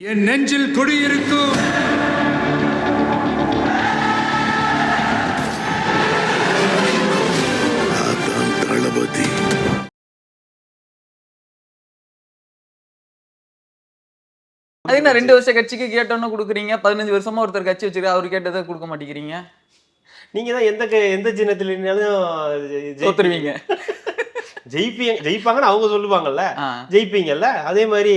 என் நெஞ்சில் குடியிருக்கும் அதான் தளபதி. அது என்ன ரெண்டு வருஷம் கட்சிக்கு கேட்டோன்னு கொடுக்குறீங்க பதினஞ்சு வருஷமா ஒருத்தர் கட்சி வச்சிருக்க அவர் கேட்டதை கொடுக்க மாட்டேங்கிறீங்க? நீங்க தான் எந்த க- எந்த சின்னத்துல இருந்தாலும் தோத்துருவீங்க. ஜெயிப்பீங்க ஜெயிப்பாங்கன்னு அவங்க சொல்லுவாங்கல்ல. ஜெயிப்பீங்கல்ல? அதே மாதிரி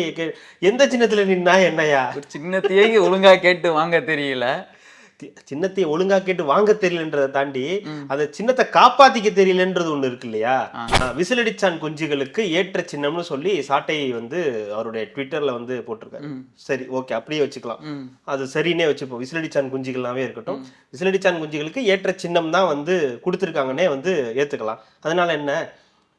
எந்த சின்னத்துல நின்னா என்னையா ஒரு சின்னத்தையே ஒழுங்கா கேட்டு வாங்க தெரியல. சின்னத்தை ஒழுங்கா கேட்டு வாங்க தெரியலன்றதை தாண்டி அந்த சின்னத்தை காப்பாத்திக்க தெரியலன்றது ஒண்ணு இருக்கு இல்லையா? விசிலடிச்சான் குஞ்சுகளுக்கு ஏற்ற சின்னம்னு சொல்லி சாட்டை வந்து அவருடைய ட்விட்டர்ல வந்து போட்டிருக்காரு. சரி ஓகே அப்படியே வச்சுக்கலாம். அது சரின்னே வச்சுப்போம் விசிலடிச்சான் குஞ்சுகள்னாவே இருக்கட்டும். விசிலடிச்சான் குஞ்சுகளுக்கு ஏற்ற சின்னம் தான் வந்து கொடுத்துருக்காங்கன்னே வந்து ஏத்துக்கலாம். அதனால என்ன?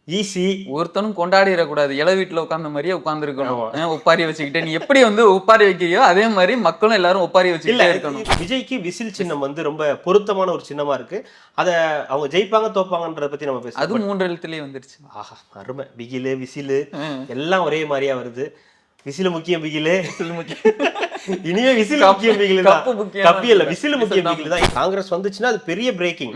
ஈஸி ஒருத்தனும் கொண்டாடிடக்கூடாது. இள வீட்டுல உட்கார்ந்த மாதிரியே உட்காந்துருக்கணும் ஒப்பாரி வச்சுக்கிட்டு? நீ எப்படி வந்து ஒப்பாரி வைக்கிறியோ அதே மாதிரி மக்களும் எல்லாரும் ஒப்பாரி வச்சுக்கிட்டே இருக்கணும். விஜய்க்கு விசில் சின்னம் வந்து ரொம்ப பொருத்தமான ஒரு சின்னமா இருக்கு. அத அவங்க ஜெயிப்பாங்க தோப்பாங்கன்றத பத்தி நம்ம பேசலாம். அது மூன்று எழுத்துலயே வந்துருச்சு. ஆஹா அருமை. பிகிலு விசிலு. எல்லாம் ஒரே மாதிரியா வருது. விசிலு முக்கியம் பிகிலு இனிமே விசில் முக்கியம் பிகிலு தான் கப்பு முக்கியம் இல்ல விசில் முக்கியம் பிகிலு தான் காங்கிரஸ் வந்துச்சுன்னா அது பெரிய பிரேக்கிங்.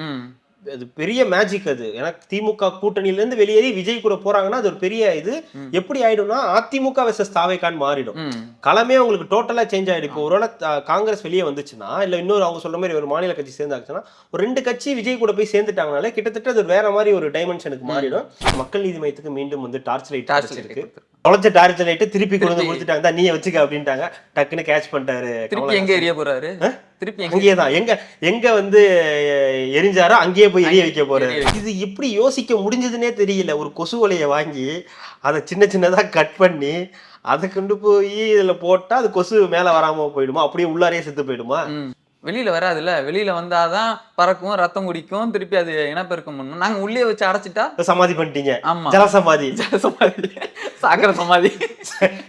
அது பெரிய மேஜிக் அது. ஏன்னா திமுக கூட்டணியில இருந்து வெளியேறி விஜய் கூட போறாங்கன்னா அது ஒரு பெரிய இது. எப்படி ஆயிடும்னா அதிமுக வெர்சஸ் தாவேக்கான்னு மாறிடும். களமே உங்களுக்கு டோட்டலா சேஞ்ச் ஆயிடும் இப்போ ஒருவேளை காங்கிரஸ் வெளியே வந்துச்சுன்னா இல்ல இன்னொரு அவங்க சொல்ற மாதிரி ஒரு மாநில கட்சி சேர்ந்தாச்சுன்னா ஒரு ரெண்டு கட்சி விஜய் கூட போய் சேர்ந்துட்டாங்கனாலே கிட்டத்தட்ட அது வேற மாதிரி ஒரு டைமென்ஷனுக்கு மாறிடும். மக்கள் நீதி மையத்துக்கு மீண்டும் வந்து டார்ச் லைட் light இருக்கு. தொலைச்ச டார்ச் லைட் திருப்பி கொண்டு வந்து கொடுத்துட்டாங்க. "இந்தா, நீயே வச்சுக்க அப்படின்ட்டாங்க. டக்குன்னு கேட்ச் பண்ணிட்டாரு திருப்பி எங்க எரிய போறாரு? திருப்பி அங்கேயே தான். எங்க எங்க வந்து எரிஞ்சாரோ அங்கேயே போய் எரிய வைக்க போறாரு. இது எப்படி யோசிக்க முடிஞ்சதுன்னே தெரியல. ஒரு கொசு வலையை வாங்கி அதை சின்ன சின்னதா கட் பண்ணி அதை கொண்டு போய் இதுல போட்டா அது கொசு மேல வராம போயிடுமா? அப்படியே உள்ளாரே செத்து போயிடுமா. வெளியில வராதுல்ல. வெளியில வந்தாதான் பறக்கும் ரத்தம் குடிக்கும் திருப்பி அது இனப்பெருக்கம் பண்ணும். நாங்க உள்ளே வச்சு அடைச்சிட்டா? சமாதி பண்ணிட்டீங்க. ஆமா. ஜலசமாதி. சமாதி சாக்கர சமாதி.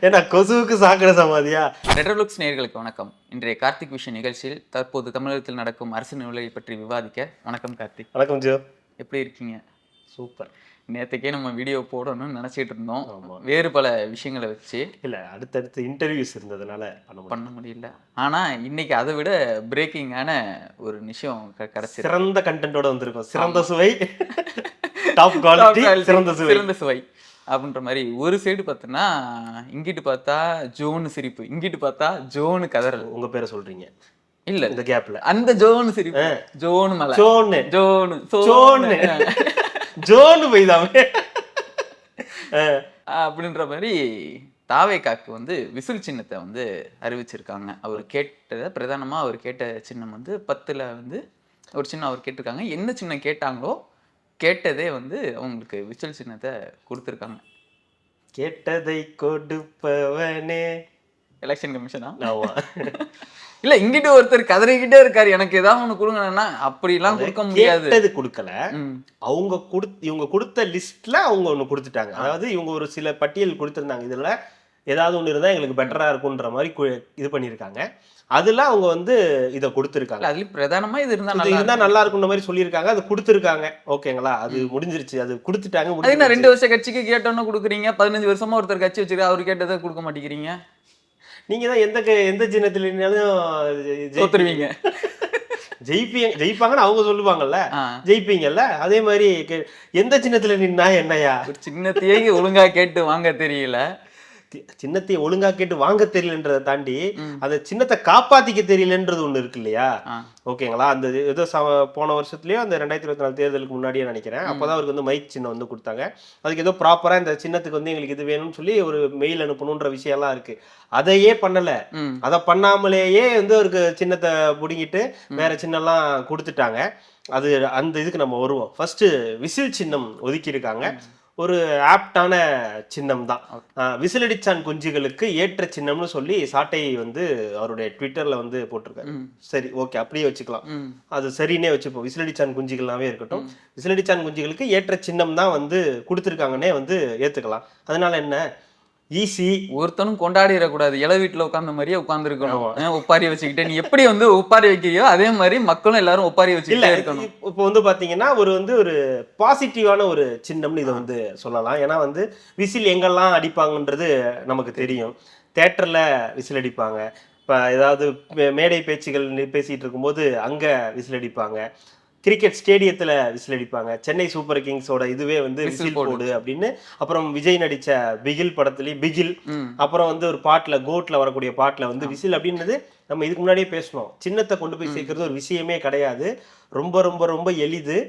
ஏன்னா கொசுவுக்கு சாக்கடை சமாதியா? ரெட்ரோலுக்ஸ் நேயர்களுக்கு வணக்கம். இன்றைய கார்த்திக் விஷன் நிகழ்ச்சியில் தற்போது தமிழகத்தில் நடக்கும் அரசு நிலையை பற்றி விவாதிக்க வணக்கம் கார்த்திக். வணக்கம் ஜோ எப்படி இருக்கீங்க? சூப்பர். நேற்றுக்கே நம்ம வீடியோ போடணும்னு நினைச்சிட்டு இருந்தோம். வேறு பல விஷயங்களை வச்சு. இல்ல அடுத்தடுத்து இன்டர்வியூஸ் இருந்ததுனால பண்ண முடியல. பண்ண முடியல. ஆனா இன்னைக்கு அதை விட பிரேக்கிங்கான ஒரு விஷயம் க- கிடைச்சிருக்கு. சிறந்த கண்டென்ட்டோட வந்திருக்கோம். சிறந்த சுவை. டாப் குவாலிட்டி சிறந்த சுவை. சிறந்த சுவை. அப்படின்ற மாதிரி ஒரு சைடு பார்த்தோன்னா இங்கிட்டு பார்த்தா ஜோனு சிரிப்பு இங்கிட்டு பார்த்தா ஜோனு கதறல். உங்க பேரை சொல்றீங்க. இல்ல. இந்த கேப்ல அந்த ஜோனு சிரிப்பு ஜோனு மலை. சோன்னு ஜோனு சோன்னு. ஜோன்னு போய்தாமே. அப்படின்ற மாதிரி தாவேக்காக்கு வந்து விசில் சின்னத்தை வந்து அறிவிச்சிருக்காங்க. அவர் கேட்டதை பிரதானமா அவர் கேட்ட சின்னம் வந்து பத்துல வந்து ஒரு சின்னம் அவர் கேட்டிருக்காங்க. என்ன சின்னம் கேட்டாங்களோ கேட்டதே வந்து அவங்களுக்கு விசில் சின்னத்தை கொடுத்துருக்காங்க. கேட்டதை கொடுப்பவனே. எலெக்ஷன் கமிஷனா. இல்ல இங்கிட்ட ஒருத்தர் கதறிக்கிட்டே இருக்காரு. எனக்கு ஏதாவது ஒண்ணு கொடுங்கன்னா அப்படிலாம் கொடுக்க முடியாது. கேட்டது கொடுக்கல. அவங்க கொடுத் இவங்க கொடுத்த லிஸ்ட்ல அவங்க ஒண்ணு கொடுத்துட்டாங்க. அதாவது இவங்க ஒரு சில பட்டியல் கொடுத்திருந்தாங்க. இதுல ஏதாவது ஒண்ணு இருந்தா எங்களுக்கு பெட்டரா இருக்கும்ன்ற மாதிரி இது பண்ணிருக்காங்க அதுல அவங்க வந்து இதை கொடுத்துருக்காங்க. அதுலயும் பிரதானமா இது இருந்தா இது நல்லா இருந்தா இருக்கும். நல்லா இருக்குன்ற மாதிரி சொல்லியிருக்காங்க. அது கொடுத்துருக்காங்க. ஓகேங்களா? அது முடிஞ்சிருச்சு. அது கொடுத்துட்டாங்க முடிஞ்சிருச்சு. ரெண்டு வருஷம் கட்சிக்கு கேட்டோன்னு கொடுக்குறீங்க? பதினஞ்சு வருஷமா ஒருத்தர் கட்சி வச்சிருக்க அவர் கேட்டதை கொடுக்க மாட்டேங்கிறீங்க? நீங்க தான் எந்த எந்த சின்னத்துல இருந்தாலும் ஜெ- தோத்துருவீங்க. ஜெயிப்பீங்க ஜெயிப்பாங்கன்னு அவங்க சொல்லுவாங்கல்ல. ஜெயிப்பீங்கல்ல? அதே மாதிரி எந்த சின்னத்துல நின்னா என்னையா ஒரு சின்னத்தையே ஒழுங்கா கேட்டு வாங்க தெரியல. சின்னத்தை ஒழுங்கா கேட்டு வாங்க தெரியலன்றதை தாண்டி அந்த சின்னத்தை காப்பாத்திக்க தெரியலன்றது ஒண்ணு இருக்கு இல்லையா. ஓகேங்களா? அந்த ஏதோ போன வருஷத்துலயோ அந்த ரெண்டாயிரத்தி இருபத்தி நாலு தேர்தலுக்கு முன்னாடியே நினைக்கிறேன். அப்பதான் அவருக்கு வந்து மைக் சின்னம் வந்து கொடுத்தாங்க. அதுக்கு ஏதோ ப்ராப்பரா இந்த சின்னத்துக்கு வந்து எங்களுக்கு இது வேணும்னு சொல்லி ஒரு மெயில் அனுப்பணுன்ற விஷயம்லாம் இருக்கு. அதையே பண்ணல. அதை பண்ணாமலேயே வந்து அவருக்கு சின்னத்தை பிடுங்கிட்டு வேற சின்னம்லாம் கொடுத்துட்டாங்க. அது அந்த இதுக்கு நம்ம வருவோம். ஃபர்ஸ்ட் விசில் சின்னம் ஒதுக்கி இருக்காங்க ஒரு ஆப்டான சின்னம் தான் விசிலடிச்சான் குஞ்சுகளுக்கு ஏற்ற சின்னம்னு சொல்லி சாட்டை வந்து அவருடைய ட்விட்டர்ல வந்து போட்டிருக்காரு. சரி ஓகே அப்படியே வச்சுக்கலாம். அது சரின்னே வச்சுப்போம். விசிலடிச்சான் குஞ்சுகள்னாவே இருக்கட்டும். விசிலடிச்சான் குஞ்சுகளுக்கு ஏற்ற சின்னம் தான் வந்து கொடுத்துருக்காங்கன்னே வந்து ஏத்துக்கலாம். அதனால என்ன? ஈஸி ஒருத்தனும் கொண்டாடிடக்கூடாது. இள வீட்டுல உட்கார்ந்த மாதிரியே உட்காந்துருக்கணும் ஒப்பாரி வச்சுக்கிட்டு. நீ எப்படி வந்து ஒப்பாரி வைக்கிறியோ அதே மாதிரி மக்களும் எல்லாரும் ஒப்பாரி வச்சுக்கிட்டே இருக்கணும். இப்ப- வந்து பாத்தீங்கன்னா ஒரு வந்து ஒரு பாசிட்டிவான ஒரு சின்னம்னு இதை வந்து சொல்லலாம். ஏன்னா வந்து விசில் எங்கெல்லாம் அடிப்பாங்கன்றது நமக்கு தெரியும். தேட்டரில் விசில் அடிப்பாங்க. இப்போ ஏதாவது மேடை பேச்சுகள் பேசிட்டு இருக்கும்போது அங்கே விசில் அடிப்பாங்க. கிரிக்கெட் ஸ்டேடியத்தில் விசில் அடிப்பாங்க. சென்னை சூப்பர் கிங்ஸோட இதுவே வந்து விசில் போடு. போடு அப்படின்னு அப்புறம் விஜய் நடித்த பிகில் படத்துலேயும் பிகில் அப்புறம் வந்து ஒரு பாட்டில் கோட்டில் வரக்கூடிய பாட்டில் வந்து விசில் அப்படின்றது நம்ம இதுக்கு முன்னாடியே பேசணும் சின்னத்தை கொண்டு போய் சேர்க்கறது ஒரு விஷயமே கிடையாது. ரொம்ப ரொம்ப ரொம்ப எளிது.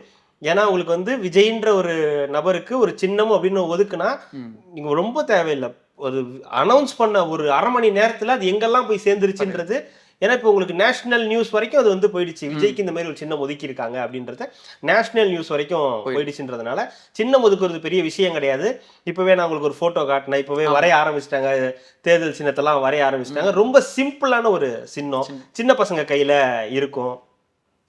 ஏன்னா உங்களுக்கு வந்து விஜய்ன்ற ஒரு நபருக்கு ஒரு சின்னம் அப்படின்னு ஒதுக்குனா. நீங்க ரொம்ப தேவையில்லை. ஒரு அனௌன்ஸ் பண்ண ஒரு அரை மணி நேரத்துல அது எங்கெல்லாம் போய் சேர்ந்துருச்சுன்றது ஏன்னா இப்போ உங்களுக்கு நேஷனல் நியூஸ் வரைக்கும் அது வந்து போயிடுச்சு. விஜய்க்கு இந்த மாதிரி ஒரு சின்னம் ஒதுக்கி இருக்காங்க அப்படின்றத நேஷனல் நியூஸ் வரைக்கும் போயிடுச்சுன்றதுனால சின்னம் ஒதுக்குறது பெரிய விஷயம் கிடையாது. இப்பவே நான் உங்களுக்கு ஒரு போட்டோ காட்டினேன். இப்பவே வரைய ஆரம்பிச்சிட்டாங்க. தேர்தல் சின்னத்தெல்லாம் வரைய ஆரம்பிச்சிட்டாங்க. ரொம்ப சிம்பிளான ஒரு சின்னம். சின்ன. பசங்க கையில இருக்கும்.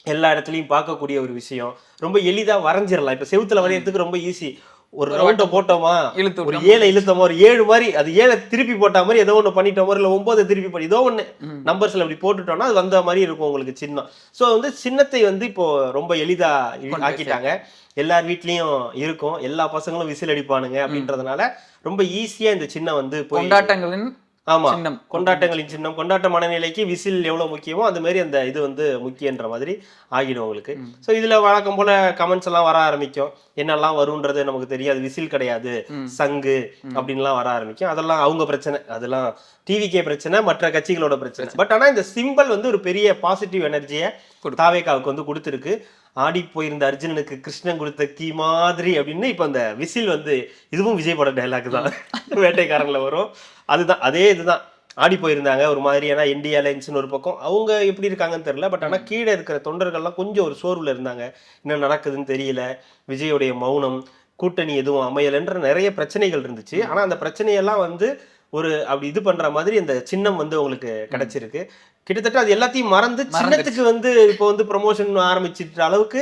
எல்லா இடத்துலயும் பார்க்கக்கூடிய ஒரு விஷயம். ரொம்ப எளிதா வரைஞ்சிடலாம் இப்ப செவுத்துல வரையறதுக்கு ரொம்ப ஈஸி ஒரு ரவுண்ட போட்டோமா? இழுத்து ஒரு. ஏழை இழுத்தோமா? ஒரு ஏழு மாதிரி அது ஏழை திருப்பி போட்ட மாதிரி ஏதோ ஒண்ணு பண்ணிட்டோமோ? இல்ல ஒன்பது திருப்பி பண்ணி ஏதோ ம். நம்பர்ஸ்ல அப்படி போட்டுட்டோம்னா அது வந்த மாதிரி இருக்கும் உங்களுக்கு சின்னம். சோ வந்து சின்னத்தை வந்து இப்போ ரொம்ப எளிதா இ- கொண்டு போய் ஆக்கிட்டாங்க. எல்லார் வீட்லயும் இருக்கும். எல்லா பசங்களும் விசில் அடிப்பானுங்க அப்படின்றதுனால ரொம்ப ஈஸியா இந்த சின்னம் வந்து கொண்டாட்டங்களின் ஆமா. சின்னம். கொண்டாட்டங்களின் சின்னம். கொண்டாட்ட மனநிலைக்கு விசில் எவ்வளவு முக்கியமோ அந்த மாதிரி அந்த இது வந்து முக்கியன்ற மாதிரி ஆகிடும் உங்களுக்கு. ஸோ இதுல வழக்கம் போல கமெண்ட்ஸ் எல்லாம் வர ஆரம்பிக்கும். என்னெல்லாம் வரும்ன்றது நமக்கு தெரியாது. விசில் கிடையாது. சங்கு அப்படின்லாம் வர ஆரம்பிக்கும். அதெல்லாம் அவங்க பிரச்சனை. அதெல்லாம் டிவிக்கே பிரச்சனை மற்ற கட்சிகளோட பிரச்சனை. பட் ஆனா இந்த சிம்பல் வந்து ஒரு பெரிய பாசிட்டிவ் எனர்ஜியை. தாவேக்காவுக்கு வந்து கொடுத்துருக்கு. ஆடி போயிருந்த அர்ஜுனனுக்கு கிருஷ்ணன் கொடுத்த கீ மாதிரி அப்படின்னு இப்போ அந்த விசில் வந்து இதுவும் விஜய் பட டைலாக் தான். வேட்டைக்காரன்ல வரும். அதுதான் அதே இதுதான். ஆடி போயிருந்தாங்க ஒரு மாதிரியான இந்தியா லைன்ஸ்னு ஒரு பக்கம். அவங்க எப்படி இருக்காங்கன்னு தெரியல. பட் ஆனால் கீழே இருக்கிற தொண்டர்கள்லாம் கொஞ்சம் ஒரு சோர்வுல இருந்தாங்க. என்ன நடக்குதுன்னு தெரியல. விஜயோடைய மௌனம் கூட்டணி எதுவும் அமையலைன்ற நிறைய பிரச்சனைகள் இருந்துச்சு. ஆனா அந்த பிரச்சனையெல்லாம் வந்து ஒரு அப்படி இது பண்ற மாதிரி அந்த சின்னம் வந்து உங்களுக்கு கிடைச்சிருக்கு. கிட்டத்தட்ட அது எல்லாத்தையும் மறந்து சின்னத்துக்கு வந்து இப்போ வந்து ப்ரொமோஷன் ஆரம்பிச்சிட்ட அளவுக்கு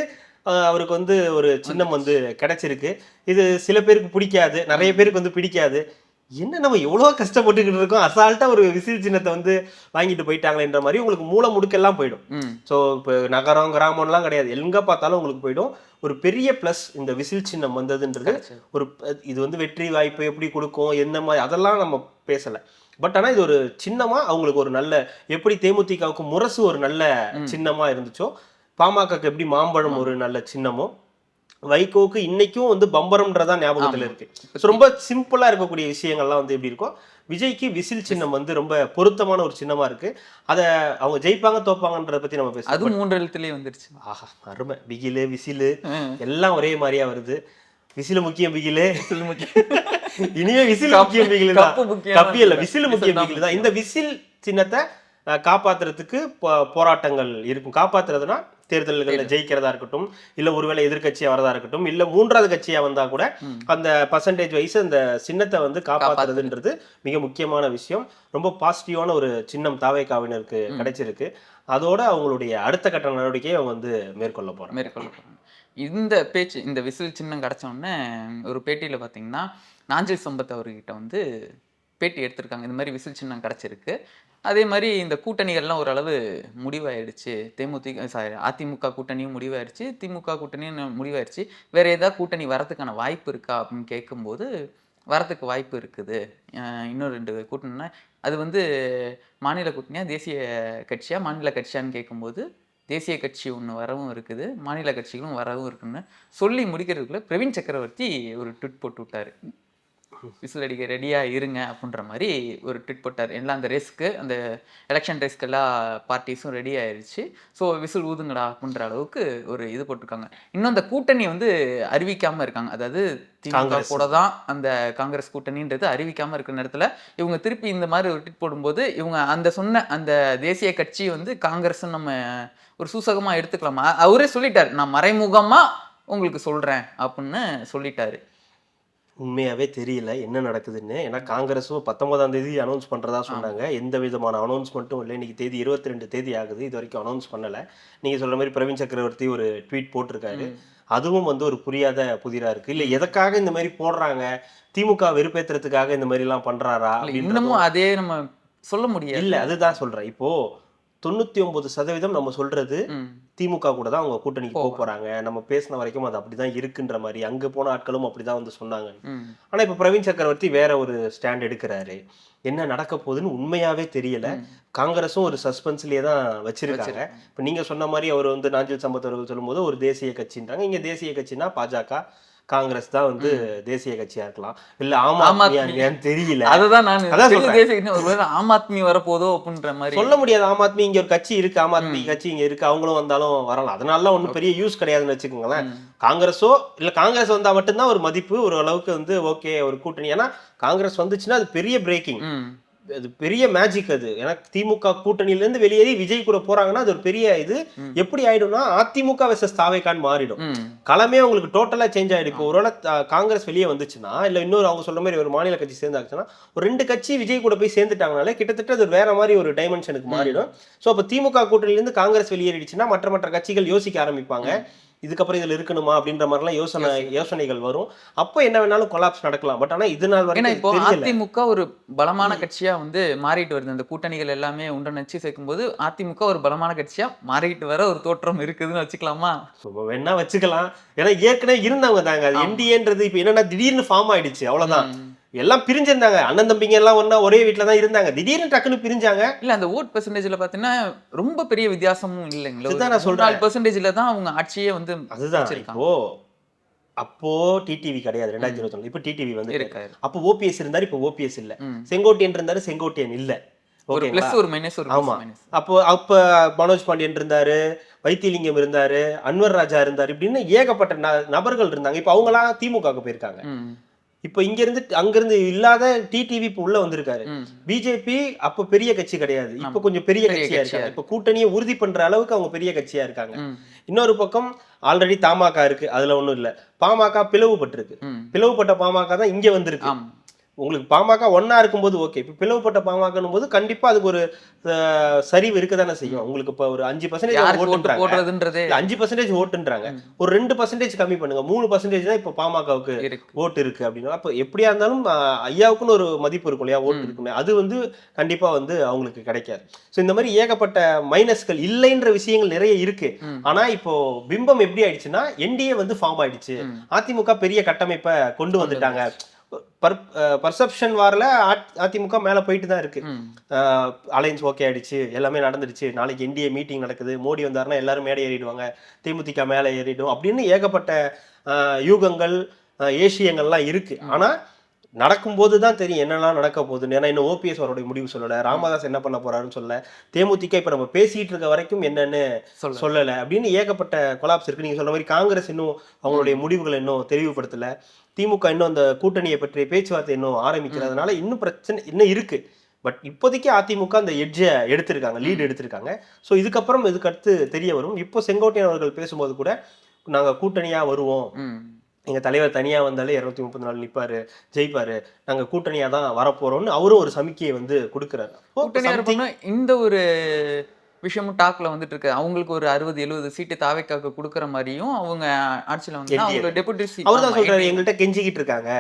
அவருக்கு வந்து ஒரு சின்னம் வந்து கிடைச்சிருக்கு. இது சில பேருக்கு பிடிக்காது நிறைய பேருக்கு வந்து பிடிக்காது. என்ன நம்ம எவ்வளோ கஷ்டப்பட்டுக்கிட்டு இருக்கோம்? அசால்ட்டா ஒரு விசில் சின்னத்தை வந்து வாங்கிட்டு போயிட்டாங்களேன்ற மாதிரி உங்களுக்கு மூளை முடுக்கெல்லாம் போயிடும். ஸோ இப்போ நகரம் கிராமம்லாம் கிடையாது. எங்க பார்த்தாலும் உங்களுக்கு போயிடும். ஒரு பெரிய ப்ளஸ் இந்த விசில் சின்னம் வந்ததுன்றது. ஒரு இது வந்து வெற்றி வாய்ப்பு எப்படி கொடுக்கும் என்ன மாதிரி அதெல்லாம் நம்ம பேசல. பட் ஆனா இது ஒரு சின்னமா அவங்களுக்கு ஒரு நல்ல எப்படி தேமுதிகவுக்கு முரசு ஒரு நல்ல சின்னமா இருந்துச்சோ பாமகக்கு எப்படி மாம்பழம் ஒரு நல்ல சின்னமோ வைகோவுக்கு இன்னைக்கும் வந்து பம்பரம்ன்றதா ஞாபகத்துல இருக்கு. ரொம்ப சிம்பிளா இருக்கக்கூடிய விஷயங்கள்லாம் வந்து எப்படி இருக்கும் விஜய்க்கு விசில் சின்னம் வந்து ரொம்ப பொருத்தமான ஒரு சின்னமா இருக்கு. அதை அவங்க ஜெயிப்பாங்க தோப்பாங்கன்றத பத்தி நம்ம பேசலாம் அது மூன்று எழுத்துலயே வந்துருச்சு. ஆஹா அருமை. பிகிலு விசிலு. எல்லாம் ஒரே மாதிரியா வருது. விசிலு முக்கியம் பிகிலு விசில் முக்கியம். பிகிலு தான். கப்பு முக்கியம் கப்பி இல்ல விசில் விசில் முக்கியம் பிகிலு தான் இந்த விசில் சின்னத்தை காப்பாத்துறதுக்கு போராட்டங்கள் இருக்கும். காப்பாத்துறதுனா தேர்தல்கள்ல ஜெயிக்கிறதா இருக்கட்டும் இல்ல ஒருவேளை எதிர்க்கட்சியா வரதா இருக்கட்டும் இல்ல மூன்றாவது கட்சியா வந்தா கூட அந்த பர்சன்டேஜ் வைஸ் அந்த சின்னத்தை வந்து காப்பாத்துறதுன்றது மிக முக்கியமான விஷயம். ரொம்ப பாசிட்டிவான ஒரு சின்னம் தாவேக்காவினருக்கு கிடைச்சிருக்கு. அதோட அவங்களுடைய அடுத்த கட்ட நடவடிக்கையை அவங்க வந்து மேற்கொள்ள போறாங்க. மேற்கொள்ள போறாங்க. இந்த பேச்சு இந்த விசில் சின்னம் கிடைச்ச உடனே ஒரு பேட்டியில பாத்தீங்கன்னா நாஞ்சில் சம்பத் அவர்கிட்ட வந்து பேட்டி எடுத்திருக்காங்க. இந்த மாதிரி விசில் சின்னம் கிடச்சிருக்கு அதே மாதிரி இந்த கூட்டணிகள்லாம் ஓரளவு முடிவாயிடுச்சு. தேமுதிக சாரி அதிமுக கூட்டணியும் முடிவாயிடுச்சு. திமுக கூட்டணியும் முடிவாயிடுச்சு. வேறு ஏதாவது கூட்டணி வரதுக்கான வாய்ப்பு இருக்கா அப்படின்னு கேட்கும்போது வரதுக்கு வாய்ப்பு இருக்குது. இன்னொரு இன்னும் ரெண்டு கூட்டணினா அது வந்து மாநில கூட்டணியா தேசிய கட்சியா மாநில கட்சியான்னு கேட்கும்போது தேசிய கட்சி ஒன்று வரவும் இருக்குது. மாநில கட்சிகளும் வரவும் இருக்குன்னு சொல்லி முடிக்கிறதுக்குள்ள பிரவீன் சக்கரவர்த்தி ஒரு ட்விட் போட்டு விட்டாரு. விசில் அடிக்க ரெடியாக இருங்க அப்படின்ற மாதிரி ஒரு ட்விட் போட்டார். எல்லாம் அந்த ரேஸ்க்கு அந்த எலெக்ஷன் ரேஸ்க்கு எல்லா பார்ட்டிஸும் ரெடி ஆயிருச்சு. ஸோ விசில் ஊதுங்கடா அப்படின்ற அளவுக்கு ஒரு இது போட்டிருக்காங்க. இன்னும் அந்த கூட்டணி வந்து அறிவிக்காம இருக்காங்க. அதாவது திமுக. கூட தான் அந்த காங்கிரஸ் கூட்டணின்றது அறிவிக்காம இருக்கிற நேரத்துல இவங்க திருப்பி இந்த மாதிரி ஒரு ட்விட் போடும்போது இவங்க அந்த சொன்ன அந்த தேசிய கட்சி வந்து காங்கிரஸ் நம்ம ஒரு சூசகமா எடுத்துக்கலாமா? அவரே சொல்லிட்டார் நான் மறைமுகமா உங்களுக்கு சொல்றேன் அப்படின்னு சொல்லிட்டாரு. உண்மையாவே தெரியல என்ன நடக்குதுன்னு. ஏன்னா காங்கிரஸும் பத்தொன்பதாம் தேதி அனௌன்ஸ் பண்றதா சொன்னாங்க. எந்த விதமான அனௌன்ஸ்மெண்ட்டும் இல்லை இன்னைக்கு தேதி இருபத்தி ரெண்டு தேதி ஆகுது. இது வரைக்கும் அனௌன்ஸ் பண்ணல. நீங்க சொல்ற மாதிரி பிரவீன் சக்கரவர்த்தி ஒரு ட்வீட் போட்டிருக்காரு. அதுவும் வந்து ஒரு புரியாத புதிரா இருக்கு. இல்ல எதற்காக இந்த மாதிரி போடுறாங்க? திமுக வெறுப்பேத்துறதுக்காக இந்த மாதிரி எல்லாம் பண்றாரா? இல்ல, அப்படின்றதும் இன்னமும் அதே நம்ம சொல்ல முடியாது. இல்ல அதுதான் சொல்றேன். இப்போ தொண்ணூத்தி ஒன்பது சதவீதம் நம்ம சொல்றது. திமுக கூட தான் அவங்க கூட்டணிக்கு போக. போறாங்க. நம்ம பேசின வரைக்கும் அது அப்படிதான் இருக்குன்ற மாதிரி அங்க போன ஆட்களும் அப்படிதான் வந்து சொன்னாங்க. ஆனா இப்ப பிரவீன் சக்கரவர்த்தி வேற ஒரு ஸ்டாண்ட் எடுக்கிறாரு. என்ன நடக்க போகுதுன்னு உண்மையாவே தெரியல. காங்கிரஸும் ஒரு சஸ்பென்ஸ்லயே தான் வச்சிருக்காங்க. இப்ப நீங்க சொன்ன மாதிரி அவர் வந்து நாஞ்சில் சம்பத் அவர்கள் சொல்லும்போது ஒரு தேசிய கட்சின்றாங்க. இங்க தேசிய கட்சினா பாஜக காங்கிரஸ் தான் வந்து தேசிய கட்சியா இருக்கலாம். இல்ல ஆம் ஆத்மி. தெரியல. அதுதான் நான். தேசிய ஒருவேளை ஆம் ஆத்மி வரப்போதோ அப்படின்ற மாதிரி. சொல்ல முடியாது. ஆம் ஆத்மி இங்க ஒரு கட்சி இருக்கு. ஆம் ஆத்மி கட்சி இங்க இருக்கு. அவங்களும் வந்தாலும் வரலாம். அதனால ஒண்ணும் பெரிய யூஸ் கிடையாதுன்னு வச்சுக்கோங்களேன். காங்கிரஸோ இல்ல காங்கிரஸ் வந்தா மட்டும்தான் ஒரு மதிப்பு. ஒரு அளவுக்கு வந்து ஓகே ஒரு கூட்டணி. ஏன்னா காங்கிரஸ் வந்துச்சுன்னா அது பெரிய பிரேக்கிங். அது பெரிய மேஜிக் அது. ஏன்னா திமுக கூட்டணியில இருந்து வெளியேறி விஜய் கூட போறாங்கன்னா அது ஒரு பெரிய இது. எப்படி ஆயிடும்னா அதிமுக வெர்சஸ் தாவேக்கான்னு மாறிடும். களமே உங்களுக்கு டோட்டலா சேஞ்ச் ஆயிடும் இப்போ ஒருவேளை காங்கிரஸ் வெளியே வந்துச்சுன்னா இல்ல இன்னொரு அவங்க சொல்ற மாதிரி ஒரு மாநில கட்சி சேர்ந்தாச்சுன்னா ஒரு ரெண்டு கட்சி விஜய் கூட போய் சேர்ந்துட்டாங்கனாலே கிட்டத்தட்ட அது வேற மாதிரி ஒரு டைமென்ஷனுக்கு மாறிடும். ஸோ அப்போ திமுக கூட்டணியில இருந்து காங்கிரஸ் வெளியேறிடுச்சுன்னா மற்ற மற்ற கட்சிகள் யோசிக்க ஆரம்பிப்பாங்க. இதுக்கப்புறம் இதுல இருக்கணுமா அப்படின்ற மாதிரிலாம் யோசனை யோசனைகள் வரும். அப்போ என்ன வேணாலும் கொலாப்ஸ் நடக்கலாம். பட் ஆனா இது நாள் வரைக்கும் இப்போ அதிமுக ஒரு பலமான கட்சியா வந்து மாறிட்டு வருது. அந்த கூட்டணிகள் எல்லாமே ஒன்றிணைச்சு சேர்க்கும்போது அதிமுக ஒரு பலமான கட்சியா மாறிட்டு வர ஒரு தோற்றம் இருக்குதுன்னு வச்சுக்கலாமா? வேணா வச்சுக்கலாம். ஏன்னா ஏற்கனவே இருந்தவங்க தாங்க. அது என்டிஏன்றது இப்போ என்னன்னா திடீர்னு ஃபார்ம் ஆயிடுச்சு. அவ்வளவுதான். எல்லாம் பிரிஞ்சிருந்தாங்க. அண்ணன் தம்பிங்க எல்லாம் ஒண்ணா ஒரே வீட்ல தான் இருந்தாங்க. திடீர்னு டக்குன்னு பிரிஞ்சாங்க. இல்ல அந்த ஓட் பெர்சன்டேஜ்ல பாத்தீங்கன்னா ரொம்ப பெரிய வித்தியாசமும் இல்லைங்களா அதுதான் நான் சொல்றேன். பெர்சன்டேஜ்ல தான் அவங்க ஆட்சியே வந்து அதுதான். இப்போ அப்போ டிடிவி கிடையாது. ரெண்டாயிரத்தி இருபத்தி இப்போ டிடிவி வந்து இருக்காரு அப்போ ஓபிஎஸ் இருந்தாரு இப்போ ஓபிஎஸ் இல்ல. செங்கோட்டையன் இருந்தாரு செங்கோட்டையன் இல்ல. ஒரு பிளஸ் ஒரு மைனஸ் ஒரு ஆமா. அப்போ அப்ப மனோஜ் பாண்டியன் இருந்தாரு வைத்திலிங்கம் இருந்தாரு அன்வர் ராஜா இருந்தாரு இப்படின்னு ஏகப்பட்ட நபர்கள் இருந்தாங்க. இப்போ அவங்கலாம் திமுகவுக்கு போயிருக்காங்க. இப்போ இங்க இருந்து அங்க இருந்து இல்லாத டிடிவி இப்போ உள்ள வந்திருக்காரு. பிஜேபி அப்ப பெரிய கட்சி கிடையாது. இப்ப கொஞ்சம் பெரிய கட்சியா இருக்காங்க. இப்ப கூட்டணியை உறுதி பண்ற அளவுக்கு அவங்க பெரிய கட்சியா இருக்காங்க. இன்னொரு பக்கம் ஆல்ரெடி தமாக இருக்கு. அதுல ஒண்ணும் இல்ல. பாமக பிளவுபட்டிருக்கு. பிளவுபட்ட பாமக தான் இங்க வந்திருக்கு. உங்களுக்கு பாமக ஒண்ணா இருக்கும்போது ஓகே இப்ப பிளவுபட்ட பாமகனும் போது கண்டிப்பா அதுக்கு ஒரு சரிவு இருக்க தானே செய்யும். உங்களுக்கு இப்ப ஒரு அஞ்சு பர்சன்டேஜ் ஓட்டுன்றாங்க. அஞ்சு பர்சன்டேஜ் ஓட்டுன்றாங்க. ஒரு ரெண்டு பர்சன்டேஜ் கம்மி பண்ணுங்க. மூணு பர்சன்டேஜ் தான் இப்ப பாமகவுக்கு ஓட்டு இருக்கு அப்படின்னா அப்ப எப்படியா இருந்தாலும் ஐயாவுக்குன்னு ஒரு மதிப்பு இருக்கும் இல்லையா ஓட்டு இருக்குமே அது வந்து கண்டிப்பா வந்து அவங்களுக்கு கிடைக்காது. ஸோ இந்த மாதிரி ஏகப்பட்ட மைனஸ்கள் இல்லைன்ற விஷயங்கள் நிறைய இருக்கு. ஆனா இப்போ பிம்பம் எப்படி ஆயிடுச்சுன்னா என்டிஏ வந்து ஃபார்ம் ஆயிடுச்சு. அதிமுக பெரிய கட்டமைப்பை கொண்டு வந்துட்டாங்க. பர்செப்ஷன் வாரில் அதிமுக மேல போயிட்டு தான் இருக்கு. அலைன்ஸ் ஓகே ஆயிடுச்சு எல்லாமே நடந்துடுச்சு. நாளைக்கு என்டிஏ மீட்டிங் நடக்குது. மோடி வந்தாருன்னா எல்லாரும் மேடை ஏறிடுவாங்க. தேமுதிக மேலே ஏறிடும் அப்படின்னு ஏகப்பட்ட யூகங்கள் ஏசியங்கள்லாம் இருக்கு. ஆனா நடக்கும்போது தான் தெரியும் என்னெல்லாம் நடக்க போகுதுன்னு. ஏன்னா இன்னும் ஓபிஎஸ் அவருடைய முடிவு சொல்லல. ராமதாஸ் என்ன பண்ண போறாருன்னு சொல்ல தேமுதிக இப்ப நம்ம பேசிட்டு இருக்க வரைக்கும் என்னன்னு சொல்ல சொல்லல. அப்படின்னு ஏகப்பட்ட கொலாப்ஸ் இருக்கு. நீங்க சொன்ன மாதிரி காங்கிரஸ் இன்னும் அவங்களுடைய முடிவுகளை இன்னும் தெளிவுபடுத்தல. திமுக இன்னும் அந்த கூட்டணியை பற்றிய பேச்சுவார்த்தை இன்னும் ஆரம்பிக்கிறதுனால இன்னும் பிரச்சனை இன்னும் இருக்கு. பட் இப்போதைக்கு அதிமுக அந்த எட்ஜை எடுத்திருக்காங்க. லீடு எடுத்திருக்காங்க. ஸோ இதுக்கப்புறம் இதுக்கு அடுத்து தெரிய வரும். இப்போ செங்கோட்டையன் அவர்கள் பேசும்போது கூட நாங்க கூட்டணியா வருவோம். ம். எங்க தலைவர் தனியா வந்தாலே இருநூத்தி முப்பத்தி நாலு நிப்பாரு ஜெயிப்பாரு நாங்க கூட்டணியா தான் வரப்போறோம்னு அவரும் ஒரு சமிக்கையை வந்து கொடுக்குறாரு இந்த ஒரு விஷயமும் டாக்ல வந்துட்டு இருக்கு அவங்களுக்கு ஒரு அறுபது எழுபது சீட்டு தாவைக்காக்கு கொடுக்குற மாதிரியும் அவங்க ஆட்சியில வந்து. அவங்க டெபுட்டி அவர் தான் சொல்றாரு எங்கள்கிட்ட கெஞ்சிக்கிட்டு இருக்காங்க.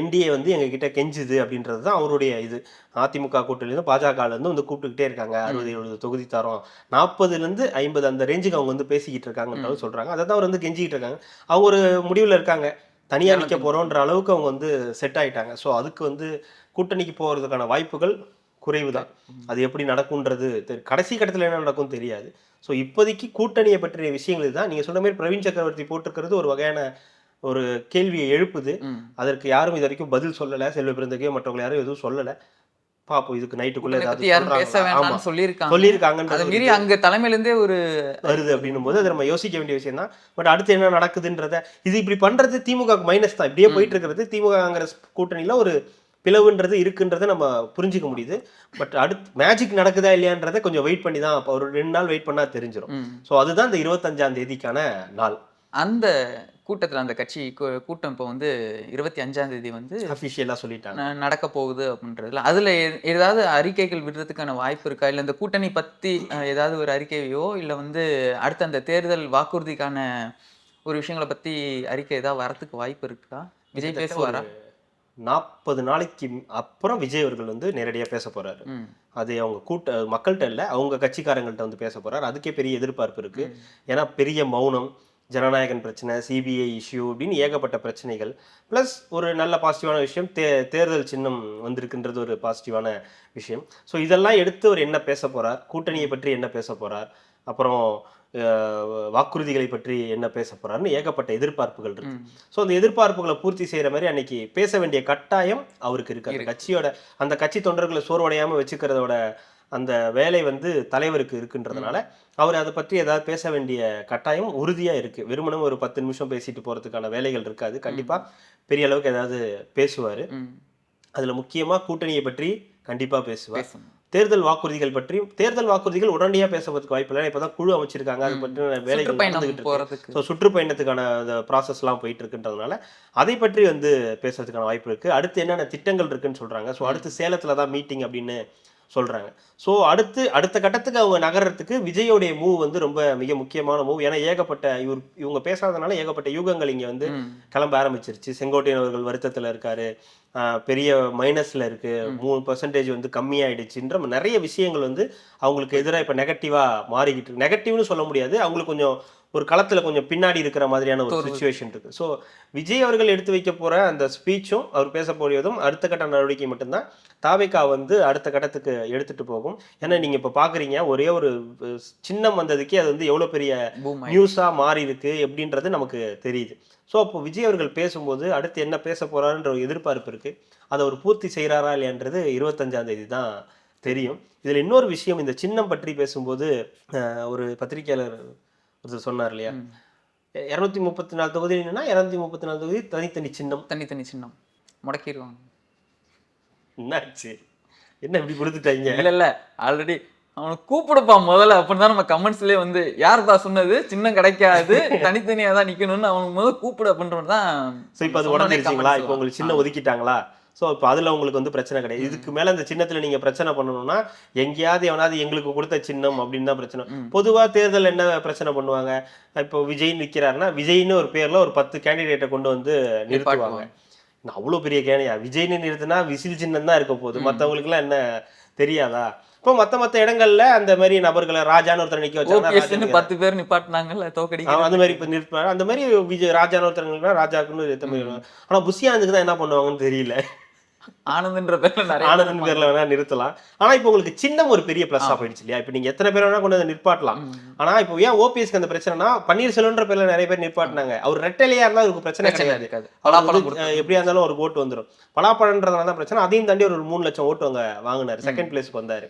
என்டிஏ வந்து எங்க கிட்ட கெஞ்சுது அப்படின்றது தான் அவருடைய இது. அதிமுக கூட்டணியிலிருந்து பாஜக இருந்து வந்து கூப்பிட்டுக்கிட்டே இருக்காங்க. அறுபது எழுபது தொகுதி தரோம். நாற்பதுல இருந்து ஐம்பது அந்த ரேஞ்சுக்கு அவங்க வந்து பேசிக்கிட்டு இருக்காங்கன்றது சொல்றாங்க. அதை தான் அவர் வந்து கெஞ்சிக்கிட்டு இருக்காங்க. அவங்க ஒரு முடிவுல இருக்காங்க. தனியா நிக்க போறோன்ற அளவுக்கு அவங்க வந்து செட் ஆயிட்டாங்க. ஸோ அதுக்கு வந்து கூட்டணிக்கு போறதுக்கான வாய்ப்புகள் குறைவு தான் அது எப்படி நடக்கும்ன்றது கடைசி கட்டத்துல என்ன நடக்கும் தெரியாது. ஸோ இப்போதைக்கு கூட்டணியை பற்றிய விஷயங்கள் தான் நீங்க சொன்ன மாதிரி பிரவீன் சக்கரவர்த்தி போட்டிருக்கிறது ஒரு வகையான ஒரு கேள்வியை எழுப்புது. அதற்கு யாரும் இது வரைக்கும் பதில் சொல்லல. செல்வ பிறந்தகே மற்றவங்க யாரும் எதுவும் சொல்லல. பாப்போம் இதுக்கு நைட்டுக்குள்ள ஏதாவது சொல்லியிருக்காங்க. சொல்லியிருக்காங்கன்றது மீறி அங்க தலைமையில இருந்தே ஒரு வருது அப்படின்னும் போது அதை நம்ம யோசிக்க வேண்டிய விஷயம் தான் பட் அடுத்து என்ன நடக்குதுன்றத இது இப்படி பண்றது திமுக மைனஸ் தான். இப்படியே போயிட்டு இருக்கிறது திமுக காங்கிரஸ் கூட்டணியில ஒரு பிளவுன்றது இருக்குன்றதை நம்ம புரிஞ்சுக்க முடியுது. பட் அடுத்து மேஜிக் நடக்குதா இல்லையான்றதை கொஞ்சம் வெயிட் பண்ணி தான் ஒரு ரெண்டு நாள் வெயிட் பண்ணா தெரிஞ்சிடும். ஸோ அதுதான் இந்த இருபத்தஞ்சாம் தேதிக்கான நாள். அந்த கூட்டத்துல அந்த கட்சி கூட்டம் இப்போ வந்து இருபத்தி அஞ்சாம் தேதி வந்து அஃபிஷியலாக சொல்லிட்டாங்க. நடக்க போகுது அப்படின்றதுல. அதுல ஏதாவது அறிக்கைகள் விடுறதுக்கான வாய்ப்பு இருக்கா? இல்ல இந்த கூட்டணி பத்தி அஹ், ஏதாவது ஒரு அறிக்கையோ இல்ல வந்து அடுத்த அந்த தேர்தல் வாக்குறுதிக்கான ஒரு விஷயங்களை பத்தி அறிக்கை ஏதாவது வரதுக்கு வாய்ப்பு இருக்கா? விஜய் பேசுவாரா? நாற்பது நாளைக்கு அப்புறம் விஜய் அவர்கள் வந்து நேரடியாக பேச போறாரு. ம். அது அவங்க கூட்ட மக்கள்கிட்ட இல்லை அவங்க கட்சிக்காரங்கள்ட்ட வந்து பேச போறாரு. அதுக்கே பெரிய எதிர்பார்ப்பு இருக்கு. ஏன்னா பெரிய மௌனம் ஜனநாயகன் பிரச்சனை சிபிஐ இஷ்யூ அப்படின்னு ஏகப்பட்ட பிரச்சனைகள். ப்ளஸ் ஒரு நல்ல பாசிட்டிவான விஷயம் தே தேர்தல் சின்னம் வந்திருக்குன்றது ஒரு பாசிட்டிவான விஷயம். ஸோ இதெல்லாம் எடுத்து அவர் என்ன பேச போறார் கூட்டணியை பற்றி என்ன பேச போறார் அப்புறம் வாக்குறுதிகளை பற்றி என்ன பேச போறாருன்னு ஏகப்பட்ட எதிர்பார்ப்புகள் இருக்கு. ஸோ அந்த எதிர்பார்ப்புகளை பூர்த்தி செய்யற மாதிரி அன்னைக்கு பேச வேண்டிய கட்டாயம் அவருக்கு இருக்கு. அந்த கட்சியோட அந்த கட்சி தொண்டர்களை சோர்வடையாம வச்சுக்கிறதோட அந்த வேலை வந்து தலைவருக்கு இருக்குன்றதுனால அவர் அதை பற்றி ஏதாவது பேச வேண்டிய கட்டாயம் உறுதியா இருக்கு. வெறுமனும் ஒரு பத்து நிமிஷம் பேசிட்டு போறதுக்கான வேலைகள் இருக்காது. கண்டிப்பா பெரிய அளவுக்கு ஏதாவது பேசுவாரு. அதுல முக்கியமா கூட்டணியை பற்றி கண்டிப்பா பேசுவார். தேர்தல் வாக்குறுதிகள் பற்றியும் தேர்தல் வாக்குறுதிகள் உடனடியா பேசுறதுக்கு வாய்ப்பு இல்லை இப்பதான் குழு அமைச்சிருக்காங்க. அது பற்றின வேலைகள் சுற்றுப்பயணம் நடந்துகிட்டு இருக்கு. ஸோ சுற்றுப்பயணத்துக்கான அந்த ப்ராசஸ்லாம் போயிட்டு இருக்குன்றதுனால அதை பற்றி வந்து பேசுறதுக்கான வாய்ப்பு இருக்கு. அடுத்து என்னென்ன திட்டங்கள் இருக்குன்னு சொல்றாங்க. ஸோ அடுத்து சேலத்துல தான் மீட்டிங் அப்படின்னு சொல்றாங்க. ஸோ அடுத்து அடுத்த கட்டத்துக்கு அவங்க நகர்றதுக்கு விஜயோடைய மூவ் வந்து ரொம்ப மிக முக்கியமான மூவ் ஏன்னா ஏகப்பட்ட இவர் இவங்க பேசாதனால ஏகப்பட்ட யூகங்கள் இங்க வந்து. கிளம்ப ஆரம்பிச்சிருச்சு. செங்கோட்டையன் அவர்கள் வருத்தத்துல இருக்காரு. பெரிய மைனஸ்ல இருக்கு. மூணு பர்சன்டேஜ் வந்து கம்மியாயிடுச்சுன்ற நிறைய விஷயங்கள் வந்து அவங்களுக்கு எதிராக இப்போ நெகட்டிவா மாறிக்கிட்டு நெகட்டிவ்னு சொல்ல முடியாது. அவங்களுக்கு கொஞ்சம் ஒரு களத்துல கொஞ்சம் பின்னாடி இருக்கிற மாதிரியான ஒரு சுச்சுவேஷன் இருக்கு. ஸோ விஜய் அவர்கள் எடுத்து வைக்க போற அந்த ஸ்பீச்சும் அவர் பேச போறதும் அடுத்த கட்ட நடவடிக்கை மட்டும்தான். தாவேக்கா வந்து அடுத்த கட்டத்துக்கு எடுத்துட்டு போகும். ஏன்னா நீங்க இப்ப பாக்குறீங்க ஒரே ஒரு சின்னம் வந்ததுக்கே அது வந்து எவ்வளவு பெரிய பூம் நியூஸா மாறி இருக்கு எப்படின்றது நமக்கு தெரியுது. ஸோ அப்போ விஜய் அவர்கள் பேசும்போது அடுத்து என்ன பேச போறாருன்ற ஒரு எதிர்பார்ப்பு இருக்கு. அதை அவர் பூர்த்தி செய்கிறாரா இல்லையான்றது இருபத்தஞ்சாம் தேதி தான் தெரியும். இதுல இன்னொரு விஷயம் இந்த சின்னம் பற்றி பேசும்போது ஒரு பத்திரிக்கையாளர் ஒருத்தர் சொன்னார் இல்லையா. இரநூத்தி முப்பத்தி நாலு தொகுதி என்னன்னா இரநூத்தி முப்பத்தி நாலு தொகுதி தனித்தனி சின்னம். தனித்தனி சின்னம். முடக்கிடுவாங்க என்னாச்சு? என்ன இப்படி கொடுத்துட்டாங்க? இல்ல இல்ல. ஆல்ரெடி அவனை கூப்பிடுப்பா முதல்ல. அப்படின்னு தான் நம்ம கமெண்ட்ஸ்லயே வந்து யாருப்பா சொன்னது? சின்னம் கிடைக்காது. தனித்தனியா தான் நிக்கணும்னு அவனுக்கு முதல்ல கூப்பிடு அப்படின்றது தான் ஸோ இப்போ அது comments இப்போ உங்களுக்கு சின்ன. ஒதுக்கிட்டாங்களா? ஸோ இப்போ அதில் உங்களுக்கு வந்து பிரச்சனை கிடையாது. இதுக்கு மேலே இந்த சின்னத்தில் நீங்கள் பிரச்சனை பண்ணணும்னா எங்கேயாவது எவனாவது எங்களுக்கு கொடுத்த சின்னம் அப்படின்னு தான் பிரச்சனை. பொதுவாக தேர்தல் என்ன பிரச்சனை பண்ணுவாங்க? இப்போ விஜய் நிற்கிறாருன்னா விஜய்னு ஒரு பேரில் ஒரு பத்து கேண்டிடேட்டை கொண்டு வந்து நிறுத்துவாங்க. நான் அவ்வளோ பெரிய கேணியா விஜய்னு நிறுத்தினா விசில் சின்னம் தான் இருக்க போகுது. மற்றவங்களுக்குலாம் என்ன தெரியாதா? இப்போ மற்ற மற்ற இடங்கள்ல அந்த மாதிரி நபர்களை ராஜான்னு ஒருத்தர் நிற்க ராஜான்னு பத்து பேர் நிப்பாட்டினாங்கல்ல தோக்கடி அவன் அந்த மாதிரி இப்போ நிற்பாரு அந்த மாதிரி விஜய் ராஜான்னு ஒருத்தருங்கன்னா ராஜாக்குன்னு. ஆனா புஷியானதுக்கு தான் என்ன பண்ணுவாங்கன்னு தெரியல. ஆனந்த்ன்ற பேர்ல நிறைய ஆனந்தன் பேர்ல வேணா நிறுத்தலாம். ஆனா இப்போ உங்களுக்கு சின்னம் ஒரு பெரிய பிளஸ் போயிடுச்சு இல்லையா? இப்போ நீங்க எத்தனை பேர் வேணா கொண்டு வந்து நிற்பாட்டலாம் ஆனா இப்போ ஏன் ஓபிஎஸ்க்கு அந்த பிரச்சனைனா பன்னீர்செல்வன்ற பேர்ல நிறைய பேர் நிற்பாட்டினாங்க அவர் ரெட்டலையா இருந்தா அவருக்கு பிரச்சனை கிடையாது. எப்படியா இருந்தாலும் ஒரு ஓட்டு வந்துடும் பலாப்பழன்றதுனால தான் பிரச்சனை. அதையும் தாண்டி ஒரு மூணு லட்சம் ஓட்டு அங்க வாங்கினாரு. செகண்ட் பிளேஸ்க்கு வந்தாரு.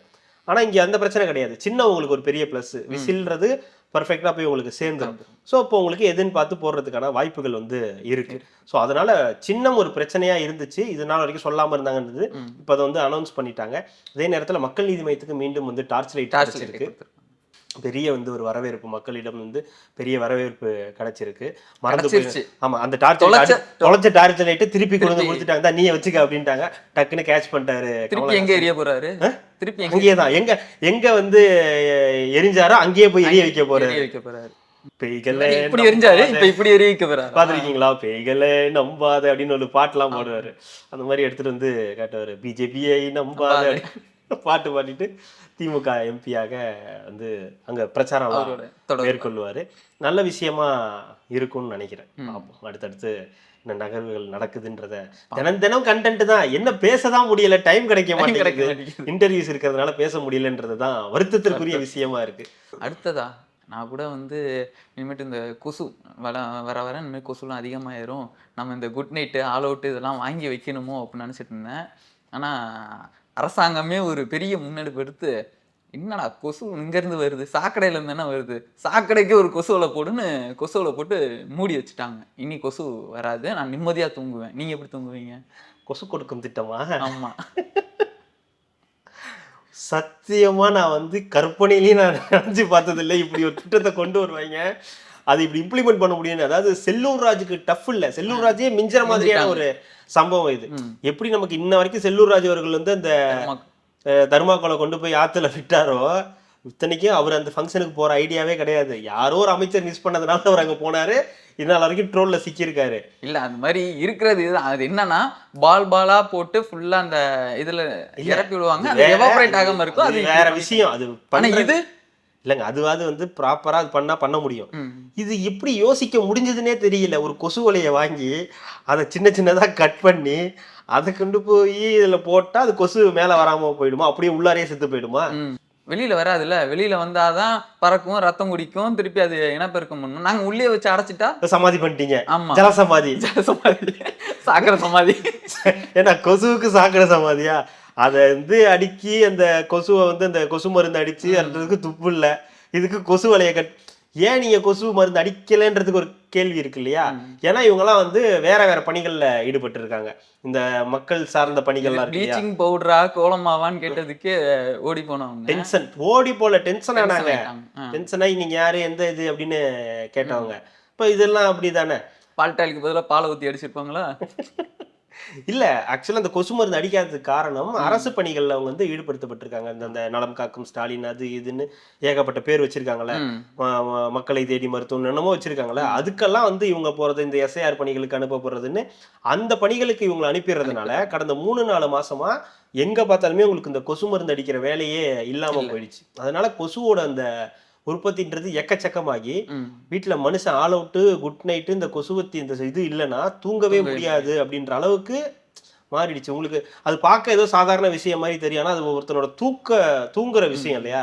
ஆனா இங்க அந்த பிரச்சனை கிடையாது. சின்ன உங்களுக்கு ஒரு பெரிய பிளஸ் விசில்ன்றது பர்ஃபெக்டா போய் உங்களுக்கு சேர்ந்துடும் ஸோ இப்போ உங்களுக்கு எதுன்னு பார்த்து போடுறதுக்கான வாய்ப்புகள் வந்து இருக்கு. ஸோ அதனால சின்னம் ஒரு பிரச்சனையா இருந்துச்சு. இது நாள் வரைக்கும் சொல்லாம இருந்தாங்கன்றது. இப்போ அதை வந்து அனௌன்ஸ் பண்ணிட்டாங்க. அதே நேரத்துல மக்கள் நீதி மையத்துக்கு மீண்டும் வந்து டார்ச் லைட் டார்ச் கிடைச்சிருக்கு பெரிய வந்து ஒரு வரவேற்பு மக்களிடம் வந்து பெரிய வரவேற்பு கிடைச்சிருக்கு. மறந்து. ஆமா அந்த டார்ச் தொலைச்ச- டார்ச் லைட்டு திருப்பி கொண்டு வந்து. கொடுத்துட்டாங்க. தான் நீயே வச்சுக்க அப்படின்ட்டாங்க. டக்குன்னு கேட்ச் பண்ணிட்டாரு திருப்பி எங்க எரிய போறாரு? திருப்பி எங்க அங்கேயே தான் எங்க எங்க வந்து எரிஞ்சாரோ அங்கேயே போய் எரிய வைக்க போறாரு. வைக்க போறாரு. பேய்களே இப்படி எரிஞ்சாரு? இப்ப இப்படி எரிய வைக்க போறாரு? பாத்திருக்கீங்களா பேய்களே நம்பாத அப்படின்னு ஒரு பாட்டுலாம் போடுவாரு. அந்த மாதிரி எடுத்துட்டு வந்து காட்டுவாரு. பிஜேபியை நம்பாத. பாட்டு பாடிட்டு திமுக எம்பியாக வந்து அங்க பிரச்சாரம் மேற்கொள்வாரு. நல்ல விஷயமா இருக்கும்னு நினைக்கிறேன். பார்ப்போம் அடுத்தடுத்து என்ன நகர்வுகள் நடக்குதுன்றத. தினம் தினம் கண்டென்ட் தான். என்ன பேசதான் முடியல டைம் கிடைக்க கிடைக்க மாட்டேங்குது. மாட்டேங்குது. இன்டர்வியூஸ் இருக்கிறதுனால பேச முடியலன்றது தான் வருத்தத்திற்குரிய விஷயமா இருக்கு. அடுத்ததா நான் கூட வந்து இனிமேட்டு இந்த கொசு வர வர வர இனிமேல் கொசுலாம் அதிகமாயிரும். நம்ம இந்த குட் நைட்டு ஆல் அவுட் இதெல்லாம் வாங்கி வைக்கணுமோ அப்படின்னு நினச்சிட்டு இருந்தேன். ஆனால் அரசாங்கமே ஒரு பெரிய முன்னெடுப்பு எடுத்து என்னடா கொசு இங்கேருந்து வருது? சாக்கடையில இருந்து தானே வருது? சாக்கடைக்கு ஒரு கொசுவலை போடுன்னு கொசுவலை போட்டு மூடி வச்சுட்டாங்க. இனி கொசு வராது. நான் நிம்மதியாக தூங்குவேன். நீங்கள் எப்படி தூங்குவீங்க? கொசு கொடுக்கும் திட்டமா? ஆமாம் சத்தியமா நான் வந்து கற்பனையிலேயே நான் நினைச்சு பார்த்ததில்லை. இப்படி ஒரு திட்டத்தை கொண்டு வருவாங்க. அது இப்படி இம்ப்ளிமெண்ட் பண்ண முடியும் அதாவது செல்லூர் ராஜுக்கு டஃப் இல்ல. செல்லூர் ராஜே மிஞ்சுற மாதிரியான ஒரு சம்பவம் இது. எப்படி நமக்கு இன்ன வரைக்கும் செல்லூர் ராஜ் அவர்கள் வந்து அந்த தர்மாக்கோலை கொண்டு போய் ஆத்துல விட்டாரோ இத்தனைக்கும் அவர் அந்த ஃபங்க்ஷனுக்கு போற ஐடியாவே கிடையாது. யாரோ ஒரு அமைச்சர் மிஸ் பண்ணதுனால அவர் அங்க போனாரு. இதனால வரைக்கும் ட்ரோல்ல சிக்கியிருக்காரு. இல்ல அந்த மாதிரி இருக்கிறது இதுதான் அது என்னன்னா பால் பாலா போட்டு ஃபுல்லா அந்த இதுல இறப்பி விடுவாங்க. அது வேற- எவாபரேட் ஆகாம இருக்கும். அது வேற விஷயம். அது ஆனா பண்ற- இது இல்லைங்க அதுவாது வந்து ப்ராப்பரா அது பண்ணா பண்ண முடியும். இது எப்படி யோசிக்க முடிஞ்சதுன்னே தெரியல. ஒரு கொசு வலையை வாங்கி அதை சின்ன சின்னதா கட் பண்ணி அதை கொண்டு போய் இதுல போட்டா அது கொசு மேல வராம போயிடுமா? அப்படியே உள்ளாரே செத்து போயிடுமா. வெளியில வராதுல்ல. வெளியில வந்தாதான் பறக்கும் ரத்தம் குடிக்கும் திருப்பி அது இனப்பெருக்கம் பண்ணும். நாங்க உள்ளே வச்சு அடைச்சிட்டா? சமாதி பண்ணிட்டீங்க. ஆமா. ஜலசமாதி. சமாதி சாக்கர சமாதி. ஏன்னா கொசுவுக்கு சாக்கடை சமாதியா? அதை வந்து அடுக்கி அந்த கொசுவை வந்து அந்த கொசு மருந்து அடிச்சு அதுக்கு துப்பு இல்ல. இதுக்கு கொசு வலையை கட் ஏன் நீங்க கொசு மருந்து அடிக்கலைன்றதுக்கு ஒரு கேள்வி இருக்கு இல்லையா? ஏன்னா இவங்கெல்லாம் வந்து வேற வேற பணிகள்ல ஈடுபட்டு இருக்காங்க இந்த மக்கள் சார்ந்த பணிகள்லாம் ப்ளீச்சிங் பவுடரா கோலமாவான்னு கேட்டதுக்கு ஓடி போனவங்க. டென்ஷன். ஓடி போல டென்ஷன் ஆனாங்க. டென்ஷன் ஆகி நீங்க யாரு எந்த இது அப்படின்னு கேட்டவங்க. இப்போ இதெல்லாம் அப்படிதானே? பால்டாலிக்கு பதிலா பாலை ஊத்தி அடிச்சிருப்பாங்களா? இல்ல ஆக்சுவலா அந்த கொசு மருந்து அடிக்காததுக்கு காரணம் அரசு பணிகள்ல அவங்க வந்து ஈடுபடுத்தப்பட்டிருக்காங்க. இந்த அந்த நலம் காக்கும் ஸ்டாலின் அது இதுன்னு ஏகப்பட்ட பேர் ம- மக்களை தேடி மருத்துவம் என்னமோ வச்சிருக்காங்கல்ல. அதுக்கெல்லாம் வந்து இவங்க போறது இந்த எஸ்ஐஆர் பணிகளுக்கு அனுப்பப்படுறதுன்னு அந்த பணிகளுக்கு இவங்களை அனுப்பிடுறதுனால கடந்த மூணு நாலு மாசமா எங்க பார்த்தாலுமே உங்களுக்கு இந்த கொசு மருந்து அடிக்கிற வேலையே இல்லாம போயிடுச்சு. அதனால கொசுவோட அந்த உற்பத்தின்றது எக்கச்சக்கமாகி ம். வீட்ல மனுஷன் ஆல் அவுட்டு குட் நைட்டு இந்த கொசுவத்தி இந்த இது இல்லைன்னா தூங்கவே முடியாது அப்படின்ற அளவுக்கு மாறிடுச்சு. உங்களுக்கு அது பார்க்க ஏதோ சாதாரண விஷயம் மாதிரி தெரியும். ஆனா அது ஒருத்தனோட தூக்க தூங்குற விஷயம் இல்லையா?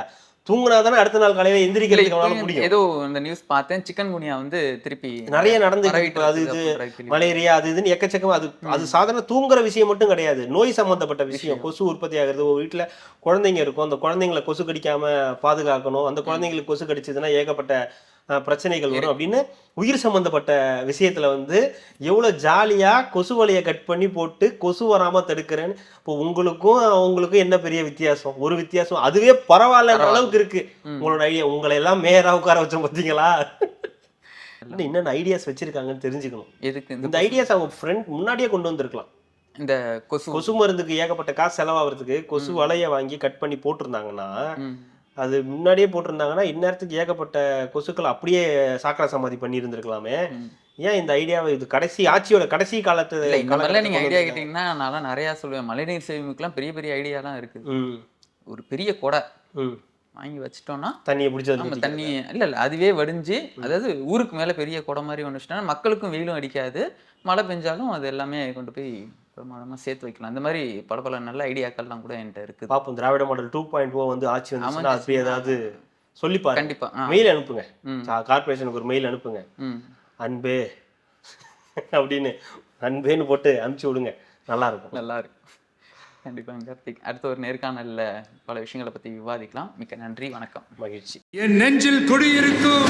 தூங்குனா தானே அடுத்த நாள் காலையில எந்திரிக்கிறதுக்கு அவனால முடியும். ஏதோ இந்த நியூஸ் பார்த்தேன் சிக்கன் குனியா வந்து திருப்பி நிறைய இருக்கு. அது இது. மலேரியா அது இதுன்னு எக்கச்சக்கமா அது அது சாதாரண தூங்குற விஷயம் மட்டும் கிடையாது. நோய் சம்பந்தப்பட்ட விஷயம். கொசு உற்பத்தி ஆகுறது. ஒரு வீட்டுல குழந்தைங்க இருக்கும். அந்த குழந்தைங்களை கொசு கடிக்காம பாதுகாக்கணும். அந்த குழந்தைங்களுக்கு கொசு கடிச்சதுன்னா ஏகப்பட்ட பிரச்சனைகள் வரும் அப்படின்னு உயிர் சம்பந்தப்பட்ட விஷயத்துல வந்து எவ்வளவு ஜாலியா கொசு வலையை கட் பண்ணி போட்டு கொசு வராம தடுக்கிறேன்னு இப்போ உங்களுக்கும் அவங்களுக்கும் என்ன பெரிய வித்தியாசம்? ஒரு வித்தியாசம். அதுவே பரவாயில்லன்ற அளவுக்கு இருக்கு. உங்களோட ஐடியா உங்களை எல்லாம் மேயரா உட்கார வச்சோம் பார்த்தீங்களா என்னென்ன ஐடியாஸ் வச்சிருக்காங்கன்னு தெரிஞ்சுக்கணும். எதுக்கு இந்த ஐடியாஸ் அவங்க ஃப்ரெண்ட் முன்னாடியே கொண்டு வந்திருக்கலாம். இந்த கொசு. கொசு மருந்துக்கு ஏகப்பட்ட காசு செலவாகிறதுக்கு கொசு வலையை வாங்கி கட் பண்ணி போட்டிருந்தாங்கன்னா. அது முன்னாடியே போட்டிருந்தாங்கன்னா இந்நேரத்துக்கு ஏகப்பட்ட கொசுக்கள் அப்படியே சாக்கடை சமாதி பண்ணி இருந்திருக்கலாமே ம். ஏன் இந்த ஐடியாவை இது கடைசி ஆட்சியோட கடைசி காலத்து இல்ல இந்த மாதிரிலாம் நீங்க காலகட்டத்துல ஐடியா கேட்டீங்கன்னா நான்லாம் நிறைய சொல்லுவேன். மழைநீர் சேமிப்புக்குலாம் பெரிய பெரிய ஐடியாலாம் இருக்குது. ஒரு பெரிய கொடை. வாங்கி வச்சிட்டோம்னா தண்ணியை பிடிச்சது நம்ம தண்ணி இல்ல இல்ல அதுவே வடிஞ்சு அதாவது ஊருக்கு மேல பெரிய குடம் மாதிரி ஒன்று வச்சுட்டோம்னா மக்களுக்கும் வெயிலும் அடிக்காது. மழை பெஞ்சாலும் அது எல்லாமே கொண்டு போய் பிரமாதமா சேர்த்து வைக்கலாம். இந்த மாதிரி பல பல நல்ல ஐடியாக்கள்லாம் கூட என்கிட்ட இருக்குது. பார்ப்போம் திராவிட மாடல் டூ பாயிண்ட் ஓ வந்து ஆட்சி வந்துச்சுன்னா அப்படி ஏதாவது சொல்லி பாருங்க கண்டிப்பா. ஆ. மெயில் அனுப்புங்க. ம். கார்பரேஷனுக்கு ஒரு மெயில் அனுப்புங்க. ம். அன்பே. அப்படின்னு அன்பேன்னு போட்டு அனுப்பிச்சு விடுங்க. நல்லா இருக்கும் நல்லா இருக்கு கண்டிப்பாக கார்த்திக். அடுத்த ஒரு நேர்காணல்ல பல விஷயங்களை பத்தி விவாதிக்கலாம். மிக்க நன்றி வணக்கம். மகிழ்ச்சி. என் நெஞ்சில் குடியிருக்கும்